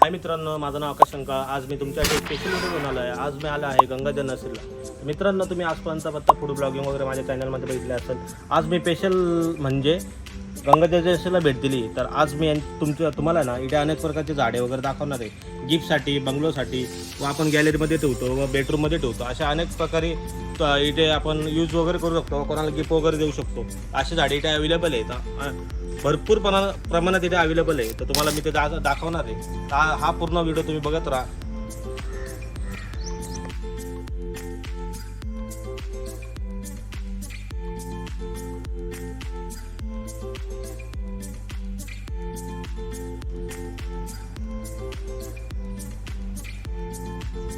हाय मित्रांनो माझं नाव आकाश शंका आज मी तुमच्यासाठी स्पेशल व्हिडिओ घेऊन आलो आहे. आज मी आलो आहे गंगाधर नर्सरीला मित्रांनो तुम्ही आजपर्यंत फक्त फूड ब्लॉगिंग वगैरे माझ्या चॅनलमध्ये बघितले असेल. आज मी स्पेशल म्हणजे गंगाधर नर्सरीला भेट दिली. तर आज मी तुमच्या तुम्हाला ना इथे अनेक प्रकारचे झाडे वगैरे दाखवणार आहे. गिफ्टसाठी बंगलोसाठी व आपण गॅलरीमध्ये ठेवतो व बेडरूममध्ये ठेवतो. अशा अनेक प्रकारे इथे आपण यूज वगैरे करू शकतो. कोणाला गिफ्ट वगैरे देऊ शकतो. असे झाडे इथे अवेलेबल आहेत भरपूर प्रमाण प्रमाणात इथे अवेलेबल आहे. तर तुम्हाला मी ते दा दाखवणार आहे. हा हा पूर्ण व्हिडिओ तुम्ही बघत राहा.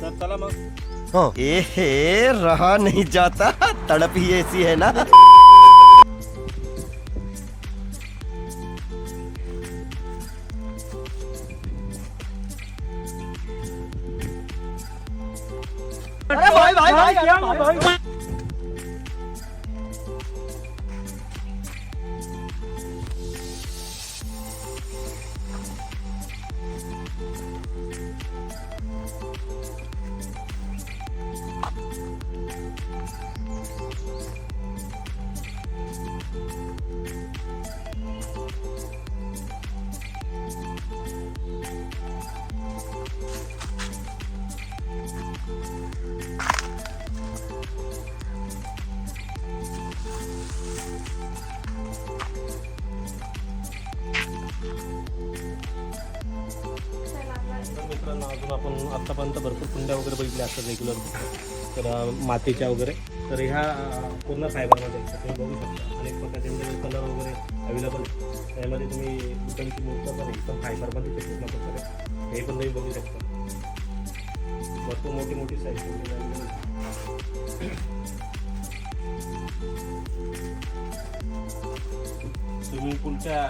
तर चला मग. ए हे रहा नहीं जाता. तड़प ही ऐसी है ना. तर आपण आत्तापर्यंत भरपूर कुंड्या वगैरे बघितल्या असतात रेग्युलर तर मातीच्या वगैरे. तर ह्या पूर्ण फायबरमध्ये तुम्ही बघू शकता. अनेक प्रकारचे म्हणजे कलर वगैरे अवेलेबल त्यामध्ये तुम्ही बुटांची मूर्त पण एकदम फायबरमध्ये ते पूर्ण प्रकारे हे पण तुम्ही बघू शकता. भरपूर मोठी मोठी साईज स्विमिंग पूलच्या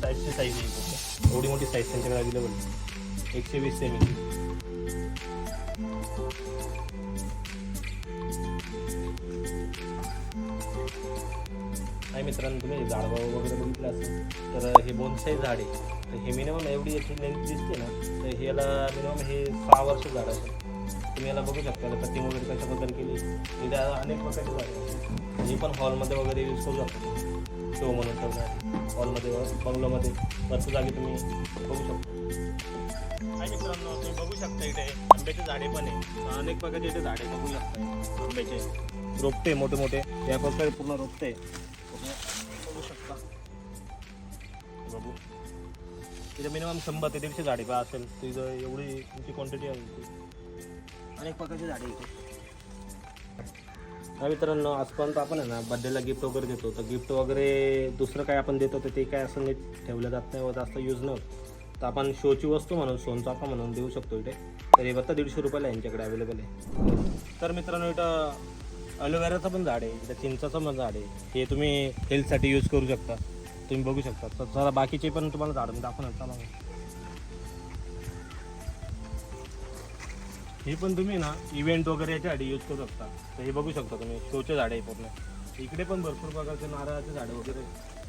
साईजची साईज आहे? एवढी मोठी साईज त्यांच्याकडे अवेलेबल एकशे वीस सेमी. नाही मित्रांनो तुम्ही झाडगाव वगैरे बघितलं असेल तर हे बोनसाई झाड आहे. तर हे मिनिमम एवढी याची लेंथ दिसते ना तर ह्याला मिनिमम हे सहा वर्ष झाड असेल. तुम्ही याला बघू शकता याला कटिंग वगैरे कशाबद्दल केली. तिथे अनेक प्रकारचे झाले हे पण हॉलमध्ये वगैरे यूज करू शकतो. शो म्हणून ठेवण्यासाठी. हॉलमध्ये बंगलोमध्ये भरपूर जागी तुम्ही बघू शकता. आणि मित्रांनो तुम्ही बघू शकता इथे आंब्याचे झाडे पण आहे अनेक प्रकारचे इथे झाडे बघू शकता. आंब्याचे. रोपटे मोठे मोठे. या प्रकारे पूर्ण रोपटे बघू शकता. बघू. तिथे मिनिमम शंभर ते दीडशे झाडे असेल. तिथं एवढी तुमची क्वांटिटी आहे अनेक प्रकारचे झाडे इथे. हा मित्रांनो आजपर्यंत आपण आहे ना बड्डेला गिफ्ट वगैरे देतो. तर गिफ्ट वगैरे दुसरं काय आपण देतो तर ते काय असं नीट ठेवलं जात नाही व जास्त यूज न तर आपण शोची वस्तू म्हणून सोनचाफा म्हणून देऊ शकतो इथे. तर हे फक्त दीडशे रुपयाला यांच्याकडे अवेलेबल आहे. तर मित्रांनो इथं अलोवेराचं पण झाड आहे इथं चिंचाचं पण झाड आहे. हे तुम्ही हेल्थसाठी यूज करू शकता. तुम्ही बघू शकता. तर जरा बाकीचे पण तुम्हाला झाड मी दाखवणार चला मग. हे पण तुम्ही ना इव्हेंट वगैरे याच्यासाठी यूज करू शकता. तर हे बघू शकता तुम्ही शोचे झाडे आहे पूर्ण. इकडे पण भरपूर प्रकारचे नारळाचे झाडे वगैरे.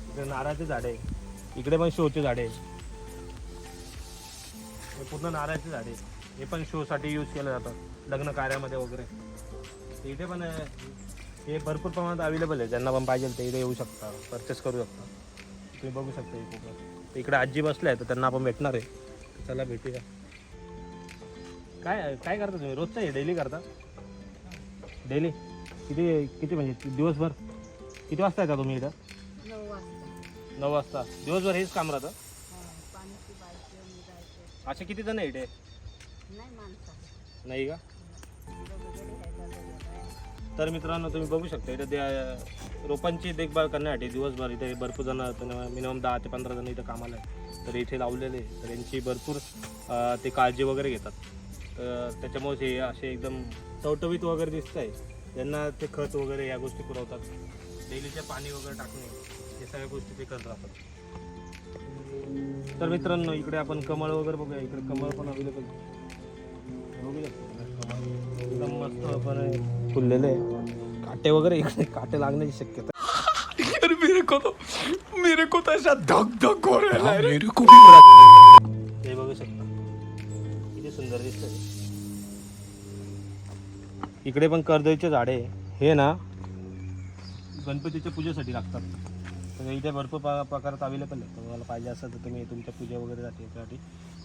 इकडे नारळाचे झाडे आहे. इकडे पण शोचे झाडे आहे. हे पूर्ण नारळाचे झाडे आहे. हे पण शोसाठी यूज केलं जातं. लग्न कार्यामध्ये वगैरे. इकडे पण हे भरपूर प्रमाणात अवेलेबल आहे. ज्यांना पण पाहिजे ते इकडे येऊ शकता. परचेस करू शकता. तुम्ही बघू शकता हे इकडे आजी बसल्या आहे तर त्यांना आपण भेटणार आहे. चला भेटूया. काय काय करता तुम्ही? रोजचं आहे डेली करता? डेली किती किती म्हणजे दिवसभर? किती वाजता येता तुम्ही इथं? नऊ वाजता. नऊ वाजता. दिवसभर हेच काम राहतं? हा, पाणी पिवायचं निघायचं असे किती जण आहे इथे नाही का. तर मित्रांनो तुम्ही बघू शकता इथे त्या रोपांची देखभाल करण्यासाठी दिवसभर इथे भरपूर जण मिनिमम दहा ते पंधरा जण इथं कामाला आहे तर इथे लावलेले आहे. तर यांची भरपूर अं, ते काळजी वगैरे घेतात. त्याच्यामुळे हे असे एकदम टवटवीत वगैरे दिसत आहे. त्यांना ते खत वगैरे या गोष्टी पुरवतात. डेलीचे पाणी वगैरे टाकणे हे सगळ्या गोष्टी ते करत राहतात. तर मित्रांनो इकडे आपण कमळ वगैरे बघूया. इकडे कमळ पण अवेलेबल बघू शकतो कमळ एकदम मस्त पण फुललेले काटे वगैरे इकडे काटे लागण्याची शक्यता मेरे को तो मेरे को तो ऐसा धक धक हो रहा है. हे बघू शकता इकडे पण कर्दळीचे झाडे हे ना गणपतीच्या पूजेसाठी लागतात. तर इथे भरपूर प्रकारात अवेलेबल आहे. तुम्हाला पाहिजे असेल तर तुम्ही तुमच्या पूजा वगैरे जाते त्यासाठी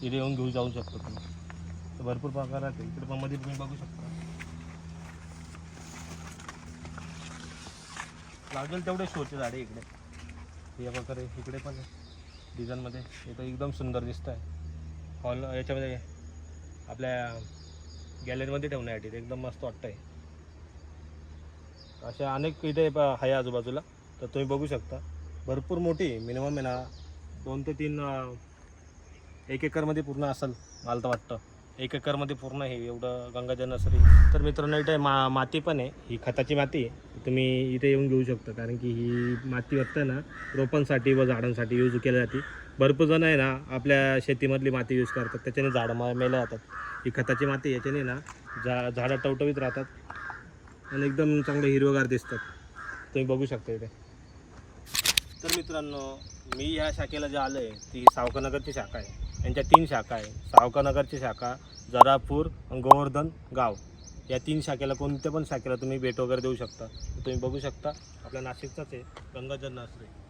इथे येऊन घेऊन जाऊ शकतो तुम्ही. तर भरपूर प्रकार आहे इकडे पण मध्ये तुम्ही बघू शकता. लागेल तेवढे शोचे झाडे इकडे. या प्रकारे इकडे पण डिझाईनमध्ये हे तर एकदम सुंदर दिसतं आहे हॉल याच्यामध्ये आपल्या गॅलरीमध्ये ठेवण्यासाठी ते एकदम मस्त वाटतं आहे अशा अनेक इथे आहे आजूबाजूला. तर तुम्ही बघू शकता. भरपूर मोठी मिनिमम आहे ना दोन ते तीन एक एकरमध्ये पूर्ण असेल मला तर वाटतं. एक एकरमध्ये पूर्ण हे एवढं गंगाजल नर्सरी. तर मित्रांनो इथे मा माती पण आहे. ही खताची माती आहे. तुम्ही इथे येऊन घेऊ शकता. कारण की ही माती वाटतं ना रोपांसाठी व झाडांसाठी यूज केली जाते. भरपूर जण आहे ना आपल्या शेतीमधली माती यूज करतात. त्याच्याने झाडं म- मेल्या जातात. ही खताची माती याच्याने ना झा झाडं टवटवीत राहतात. आणि एकदम चांगले हिरवगार दिसतात. तुम्ही बघू शकता इथे. तर मित्रांनो मी ह्या शाखेला जे आलो आहे ती सावकानगरची शाखा आहे. यांच्या तीन शाखा आहे. सावकानगरची शाखा जरापूर गोवर्धन गाव. या तीन शाखेला कोणत्या पण शाखेला तुम्ही भेट वगैरे देऊ शकता. तुम्ही बघू शकता. आपल्या नाशिकचाच आहे गंगाजल नर्सरी.